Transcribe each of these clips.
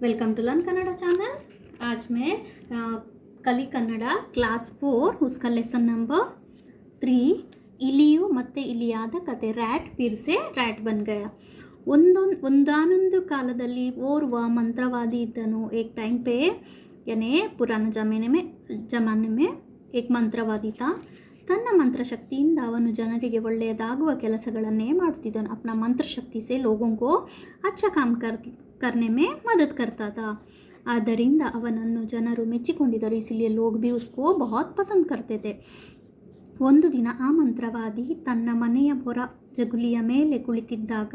welcome to learn Kannada channel आज मैं अ, कली कन्नड़ा क्लास फोर उसका लेसन नंबर ತ್ರೀ ಇಲಿಯು ಮತ್ತು ಇಲಿಯಾದ ಕತೆ ರ್ಯಾಟ್ ಪಿರ್ಸೆ ರ್ಯಾಟ್ ಬನ್ ಗಯ ಒಂದೊಂದು ಒಂದಾನೊಂದು ಕಾಲದಲ್ಲಿ ಓರ್ವ ಮಂತ್ರವಾದಿ ಇದ್ದನು ಏಕ್ ಟೈಮ್ ಪೇ ಯಾನೇ ಪುರಾಣ ಜಮಾನೆ ಮೇ ಜಮಾನೆ ಮೇ ಏಕ್ ಮಂತ್ರವಾದಿ ತಾ ತನ್ನ ಮಂತ್ರಶಕ್ತಿಯಿಂದ ಅವನು ಜನರಿಗೆ ಒಳ್ಳೆಯದಾಗುವ ಕೆಲಸಗಳನ್ನೇ ಮಾಡುತ್ತಿದ್ದನು ಅಪ್ನ ಮಂತ್ರಶಕ್ತಿ ಸೆ ಲೋಗೋं को अच्छा काम कर करने में मदद करता था ಆದ್ದರಿಂದ ಅವನನ್ನು ಜನರು ಮೆಚ್ಚಿಕೊಂಡಿದ್ದರು ಇಸಿಲಿಯೇ ಲೋಗ್ ಬಿ ಉಸ್ಕೋ ಬಹುತ್ ಪಸಂದ್ ಕರ್ತೆ थे ಒಂದು ದಿನ ಆ ಮಂತ್ರವಾದಿ ತನ್ನ ಮನೆಯ ಹೊರ ಜಗುಲಿಯ ಮೇಲೆ ಕುಳಿತಿದ್ದಾಗ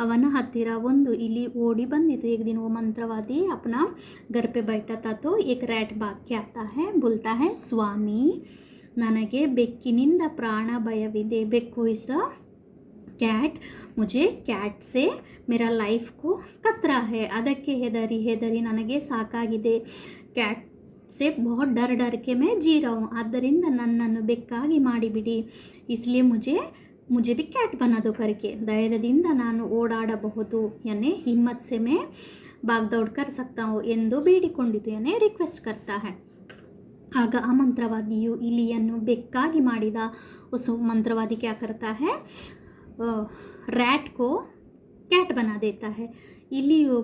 ಅವನ ಹತ್ತಿರ ಒಂದು ಇಲಿ ಓಡಿ ಬಂದಿತು एक दिन वो ಮಂತ್ರವಾದಿ अपना घर पे बैठा था तो एक रैट भाग के आता है बोलता है ಸ್ವಾಮಿ ನನಗೆ ಬೆಕ್ಕಿನಿಂದ ಪ್ರಾಣ ಭಯವಿದೆ ಬೆಕ್ಕು ಇಸ್ ಕ್ಯಾಟ್ ಮುಜೆ ಕ್ಯಾಟ್ ಸೆ ಮೇರಾ ಲೈಫ್ ಕು ಖತ್ರಾ ಹೇ ಅದಕ್ಕೆ ಹೆದರಿ ಹೆದರಿ ನನಗೆ ಸಾಕಾಗಿದೆ ಕ್ಯಾಟ್ ಸೆ ಬಹುತ್ ಡರ್ ಡರ್ಕೆ ಮೇ ಜೀರೋ. ಆದ್ದರಿಂದ ನನ್ನನ್ನು ಬೆಕ್ಕಾಗಿ ಮಾಡಿಬಿಡಿ ಇಸ್ಲಿ ಮುಜೆ ಮುಜೆ ಬಿ ಕ್ಯಾಟ್ ಬನ್ನೋದು ಕರಿಕೆ ಧೈರ್ಯದಿಂದ ನಾನು ಓಡಾಡಬಹುದು ಎನ್ನೇ ಹಿಮ್ಮತ್ ಸೆ ಮೇ ಬಾಗ್ ದೌಡ್ ಕರ್ ಸಕ್ತಾ ಹೂಂ ಎಂದು ಬೇಡಿಕೊಂಡಿತು ಎನ್ನೇ ರಿಕ್ವೆಸ್ಟ್ ಕರ್ತಾ ಹೈ ಆಗ ಆ ಮಂತ್ರವಾದಿಯು ಇಲಿಯನ್ನು ಬೆಕ್ಕಾಗಿ ಮಾಡಿದ ಮಂತ್ರವಾದಿ ಕ್ಯಾ ಕರ್ತಾ ಹೈ ರ್ಯಾಟ್ ಕೋ ಕ್ಯಾಟ್ ಬನಾ ದೇತಾ ಹೈ. ಇಲ್ಲಿಯೂ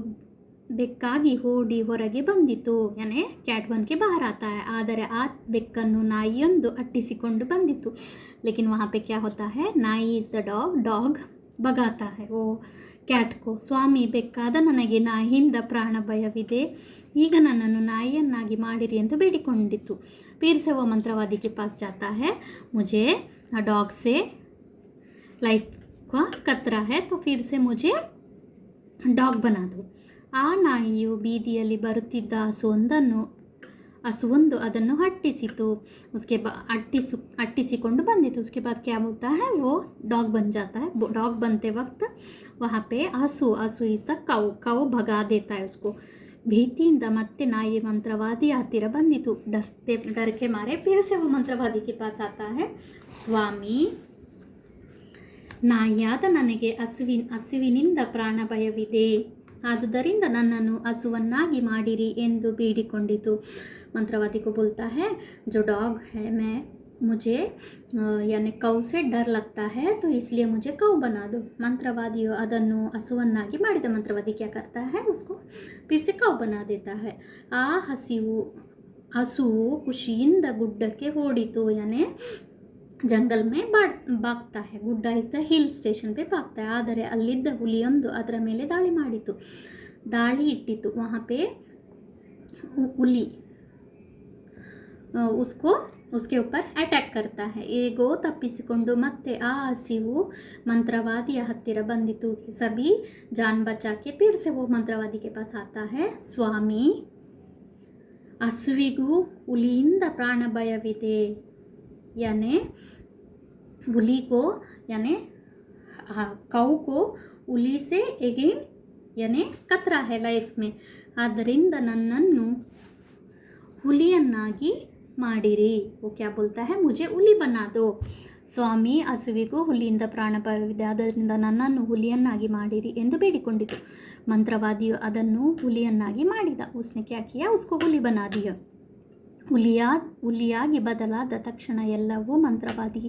ಬೆಕ್ಕಾಗಿ ಓಡಿ ಹೊರಗೆ ಬಂದಿತು, ಯಾನೆ ಕ್ಯಾಟ್ ಬನ್ಕೆ ಬಾರಾತ ಆದರೆ ಆ ಬೆಕ್ಕನ್ನು ನಾಯಿಯೊಂದು ಅಟ್ಟಿಸಿಕೊಂಡು ಬಂದಿತ್ತು ಲೇಕಿನ್ ವಹಾಪೆ ಕ್ಯಾ ಹೋತಾ ಹೈ? ನಾಯಿ ಇಸ್ ದ ಡಾಗ್ ಡಾಗ್ ಬಗಾತಾ ಹೈ. ಓ ಕ್ಯಾಟ್ ಕೋ, ಸ್ವಾಮಿ ಬೆಕ್ಕಾದ ನನಗೆ ನಾಯಿಯಿಂದ ಪ್ರಾಣ ಭಯವಿದೆ. ಈಗ ನನ್ನನ್ನು ನಾಯಿಯನ್ನಾಗಿ ಮಾಡಿರಿ ಎಂದು ಬೇಡಿಕೊಂಡಿತು. ಪೀರ್ಸವ ಮಂತ್ರವಾದಿಗೆ ಪಾಸ್ ಜಾತಾ ಹೈ. ಮುಜೆ ಡಾಗ್ಸೆ ಲೈಫ್ का खतरा है तो फिर से मुझे ಡಾಗ್ ಬನಾದು ಆ ನಾಯಿಯು ಬೀದಿಯಲ್ಲಿ ಬರುತ್ತಿದ್ದ ಹಸುವೊಂದನ್ನು ಹಸುವೊಂದು ಅದನ್ನು ಹಟ್ಟಿಸಿತು ಉಸ್ಕೆ ಬಾ ಅಟ್ಟಿಸು ಅಟ್ಟಿಸಿಕೊಂಡು ಬಂದಿತು ಉಸ್ಕೆ ಬಾದ್ ಕ್ಯಾ बोलता है वो डॉग बन जाता है डॉग बनते वक्त वहाँ पे ಹಸು ಹಸು ಇಸ್ ದ ಕೌ ಕೌ ಭಗಾ ದೇತಾ है उसको ಭೀತಿಯಿಂದ ಮತ್ತೆ ನಾಯಿ ಮಂತ್ರವಾದಿ ಹತ್ತಿರ ಬಂದಿತು ಡರ್ತೆ ಡರ್ಕೆ ಮಾರೆ फिर से वो ಮಂತ್ರವಾದಿ के पास आता है ಸ್ವಾಮಿ ನಾಯಿಯಾದ ನನಗೆ ಹಸುವಿನ ಹಸುವಿನಿಂದ ಪ್ರಾಣ ಭಯವಿದೆ ಆದುದರಿಂದ ನನ್ನನ್ನು ಹಸುವನ್ನಾಗಿ ಮಾಡಿರಿ ಎಂದು ಬೇಡಿಕೊಂಡಿತು ಮಂತ್ರವಾದಿ को बोलता है जो डॉग है मैं मुझे अ, यानी कौ से डर लगता है तो इसलिए मुझे कौ बना दो ಮಂತ್ರವಾದಿಯು ಅದನ್ನು ಹಸುವನ್ನಾಗಿ ಮಾಡಿದ ಮಂತ್ರವಾದಿ क्या करता है उसको फिर से ಕೌ ಬನಾ ದೇತಾ है ಆ ಹಸಿವು ಹಸುವು ಖುಷಿಯಿಂದ ಗುಡ್ಡಕ್ಕೆ ಓಡಿತು ಯಾನೆ ಜಂಗಲ್ ಮೇ ಬಾಡ್ ಬಾಗ್ತಾ ಹೆ ಗುಡ್ಡ ಇಸ್ ದ ಹಿಲ್ ಸ್ಟೇಷನ್ ಪೇ ಬಾಗ್ತಾ ಹೆ ಆದರೆ ಅಲ್ಲಿದ್ದ ಹುಲಿಯೊಂದು ಅದರ ಮೇಲೆ ದಾಳಿ ಮಾಡಿತು ದಾಳಿ ಇಟ್ಟಿತು ವहाँ ಪೇ ಹುಲಿ ಉಸ್ಕೋ उसके ऊपर ಅಟ್ಯಾಕ್ करता है ಹೇಗೋ ತಪ್ಪಿಸಿಕೊಂಡು ಮತ್ತೆ ಆ ಹಸಿವು ಮಂತ್ರವಾದಿಯ ಹತ್ತಿರ ಬಂದಿತು ಸಭಿ ಜಾನ್ ಬಚಾಕೆ ಪೀರ್ಸೆ ಓ ಮಂತ್ರವಾದಿಗೆ ಪಾಸ್ ಆತಾ ಹೆ ಸ್ವಾಮಿ ಹಸುವಿಗೂ ಹುಲಿಯಿಂದ ಪ್ರಾಣಭಯವಿದೆ यानी उली को यानी कौ को उली से एगेन यानी ಕತ್ರ है ಲೈಫ್ ಮೇ ಆದ್ದರಿಂದ ನನ್ನನ್ನು ಹುಲಿಯನ್ನಾಗಿ ಮಾಡಿರಿ ಓ ಕ್ಯಾ ಬೋಲ್ತಾ ಹೈ ಮುಜೆ ಹುಲಿ ಬನಾ ದೋ ಸ್ವಾಮಿ ಹಸುವಿಗೂ ಹುಲಿಯಿಂದ ಪ್ರಾಣ ಭಯವಿದೆ ಆದ್ದರಿಂದ ನನ್ನನ್ನು ಹುಲಿಯನ್ನಾಗಿ ಮಾಡಿರಿ ಎಂದು ಬೇಡಿಕೊಂಡಿತು ಮಂತ್ರವಾದಿಯು ಅದನ್ನು ಹುಲಿಯನ್ನಾಗಿ ಮಾಡಿದ ಉಸ್ನೆ ಕ್ಯಾ ಕಿಯಾ ಉಸ್ಕೋ ಹುಲಿ ಬನಾ ದಿಯಾ ಹುಲಿಯಾ ಹುಲಿಯಾಗಿ ಬದಲಾದ ತಕ್ಷಣ ಎಲ್ಲವೂ ಮಂತ್ರವಾದಿ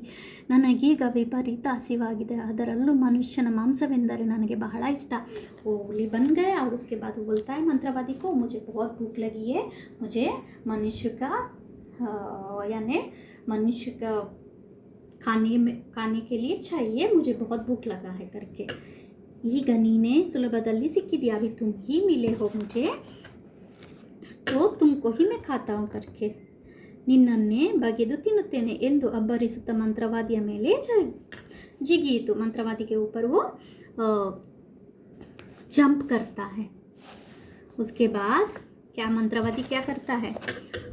ನನಗೀಗ ವಿಪರೀತ ಹಸಿವಾಗಿದೆ ಅದರಲ್ಲೂ ಮನುಷ್ಯನ ಮಾಂಸವೆಂದರೆ ನನಗೆ ಬಹಳ ಇಷ್ಟ ಓ ಹುಲಿ ಬಂದ್ ಗए और उसके बाद बोलता है मंत्रवादी को मुझे बहुत भूख लगी है मुझे मनुष्य का यानी मनुष्य का खाने में खाने के लिए चाहिए मुझे बहुत भूख लगा है करके ಈಗ ನೀನೇ ಸುಲಭದಲ್ಲಿ ಸಿಕ್ಕಿದ್ಯಾ ವಿತು ಹೀ ಮಿಲೆ ಹೋ ಮುಜೆ ಮತ್ತು ತುಮಕೋ ಹಿಮೆ ಖಾತಾ ಕರ್ಕೆ. ನಿನ್ನನ್ನೇ ಬಗೆದು ತಿನ್ನುತ್ತೇನೆ ಎಂದು ಅಬ್ಬರಿಸುತ್ತ ಮಂತ್ರವಾದಿಯ ಮೇಲೆ ಜ ಜಿಗಿಯಿತು. ಮಂತ್ರವಾದಿಗೆ ಊಪರ್ವು ಜಂಪ್ ಕರ್ತಾ ಹೇ ಉಸ್ಕೆ ಬಾದ್, ಕ್ಯಾ ಮಂತ್ರವಾದಿ ಕ್ಯಾ ಕರ್ತಾ ಹೇ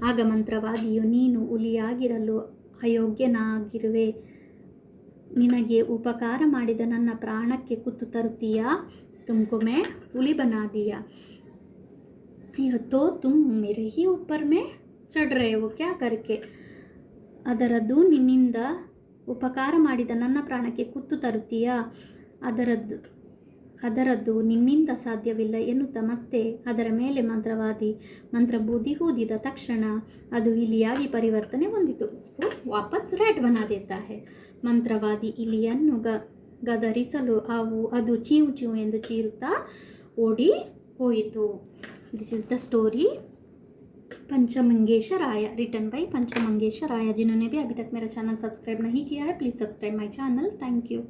ಆಗ ಮಂತ್ರವಾದಿಯು, ನೀನು ಹುಲಿಯಾಗಿರಲು ಅಯೋಗ್ಯನಾಗಿರುವೆ. ನಿನಗೆ ಉಪಕಾರ ಮಾಡಿದ ನನ್ನ ಪ್ರಾಣಕ್ಕೆ ಕುತ್ತು ತರುತ್ತೀಯಾ? ತುಮಕುಮೆ ಹುಲಿ ಬನಾದೀಯಾ. तो तुम मेरे ही ऊपर में चढ़ रहे हो क्या करके ಅದರದ್ದು ನಿನ್ನಿಂದ ಉಪಕಾರ ಮಾಡಿದ ನನ್ನ ಪ್ರಾಣಕ್ಕೆ ಕುತ್ತು ತರುತ್ತೀಯಾ ಅದರದ್ದು ಅದರದ್ದು ನಿನ್ನಿಂದ ಸಾಧ್ಯವಿಲ್ಲ ಎನ್ನುತ್ತಾ ಮತ್ತೆ ಅದರ ಮೇಲೆ ಮಂತ್ರವಾದಿ ಮಂತ್ರ ಬೂದಿ ಊದಿದ ತಕ್ಷಣ ಅದು ಇಲಿಯಾಗಿ ಪರಿವರ್ತನೆ ಹೊಂದಿತು उसको ವಾಪಸ್ ರ್ಯಾಟ್ ಬನಾ ದೇತಾ ಹೈ ಮಂತ್ರವಾದಿ ಇಲಿಯನ್ನು ಗ ಗದರಿಸಲು ಅವು ಅದು ಚೀವು ಚೀವು ಎಂದು ಚೀರುತ್ತಾ ಓಡಿ ಹೋಯಿತು दिस इज़ द स्टोरी पंचमंगेश आया रिटर्न बाई पंचमंगेश आया जिन्होंने भी अभी तक मेरा चैनल सब्सक्राइब नहीं किया है please subscribe my channel thank you